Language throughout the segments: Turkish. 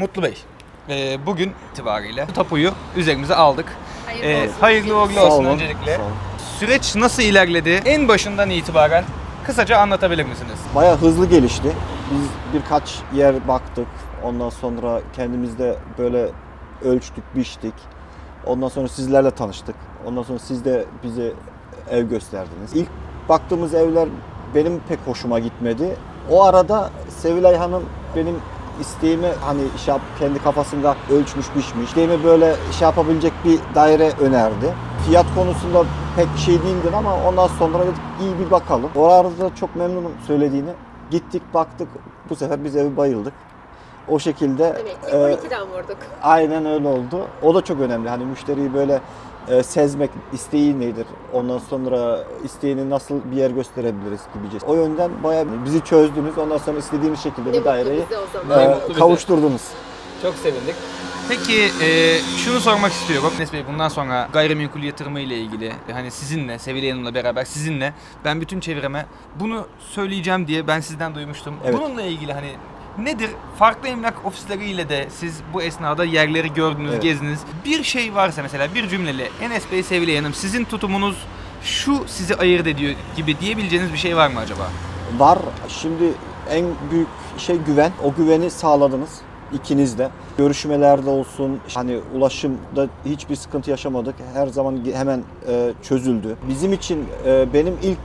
Mutlu Bey, e, bugün itibariyle bu tapuyu üzerimize aldık. Hayırlı E, olsun. hayırlı uğurlu olsun olun, öncelikle. sağ olun. Süreç nasıl ilerledi? En başından itibaren kısaca anlatabilir misiniz? Bayağı hızlı gelişti. Biz birkaç yer baktık. Ondan sonra kendimizde böyle ölçtük, biçtik. Ondan sonra sizlerle tanıştık. Ondan sonra siz de bize ev gösterdiniz. İlk baktığımız evler benim pek hoşuma gitmedi. O arada Sevilay Hanım benim isteğimi hani şey yap, kendi kafasında ölçmüş biçmiş. İsteğimi böyle şey yapabilecek bir daire önerdi. Fiyat konusunda pek bir şey değildir ama ondan sonra dedik iyi bir bakalım. O arada çok memnunum söylediğini. Gittik baktık bu sefer biz evi bayıldık. O şekilde ki e, 12'den vurduk. Aynen öyle oldu. O da çok önemli. Hani müşteriyi böyle e, sezmek, isteği nedir? Ondan sonra isteğini nasıl bir yer gösterebiliriz gibi. O yönden bayağı bizi çözdünüz. Ondan sonra istediğimiz şekilde Ne bir mutlu daireyi bize o zaman. Ne e, mutlu bize. kavuşturdunuz. Çok sevindik. Peki e, şunu sormak istiyorum. Enes Bey bundan sonra gayrimenkul yatırımı ile ilgili hani sizinle, Sevil Hanım'la beraber sizinle ben bütün çevreme bunu söyleyeceğim diye ben sizden duymuştum. Evet. Bununla ilgili hani nedir? Farklı emlak ofisleriyle de siz bu esnada yerleri gördünüz, Evet. gezdiniz. Bir şey varsa mesela bir cümleyle Enes Bey, Sevil Hanım sizin tutumunuz şu sizi ayırt ediyor gibi diyebileceğiniz bir şey var mı acaba? Var. Şimdi en büyük şey güven. O güveni sağladınız ikiniz de. Görüşmelerde olsun, hani ulaşımda hiçbir sıkıntı yaşamadık. Her zaman hemen e, çözüldü. Bizim için e, benim ilk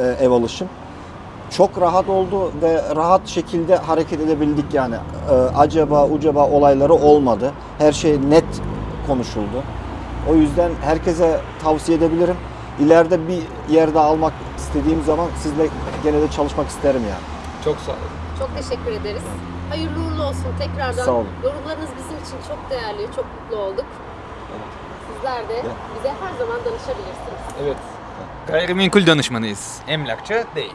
e, ev alışım çok rahat oldu ve rahat şekilde hareket edebildik yani. E, acaba ucaba olayları olmadı. Her şey net konuşuldu. O yüzden herkese tavsiye edebilirim. İleride bir yerde almak istediğim zaman sizle gene de çalışmak isterim yani. Çok sağ olun. Çok teşekkür ederiz. Hayırlı uğurlu olsun tekrardan. Sağ olun. Yorumlarınız bizim için çok değerli, çok mutlu olduk. Sizler de bize her zaman danışabilirsiniz. Evet. Gayrimenkul danışmanıyız. Emlakçı değil.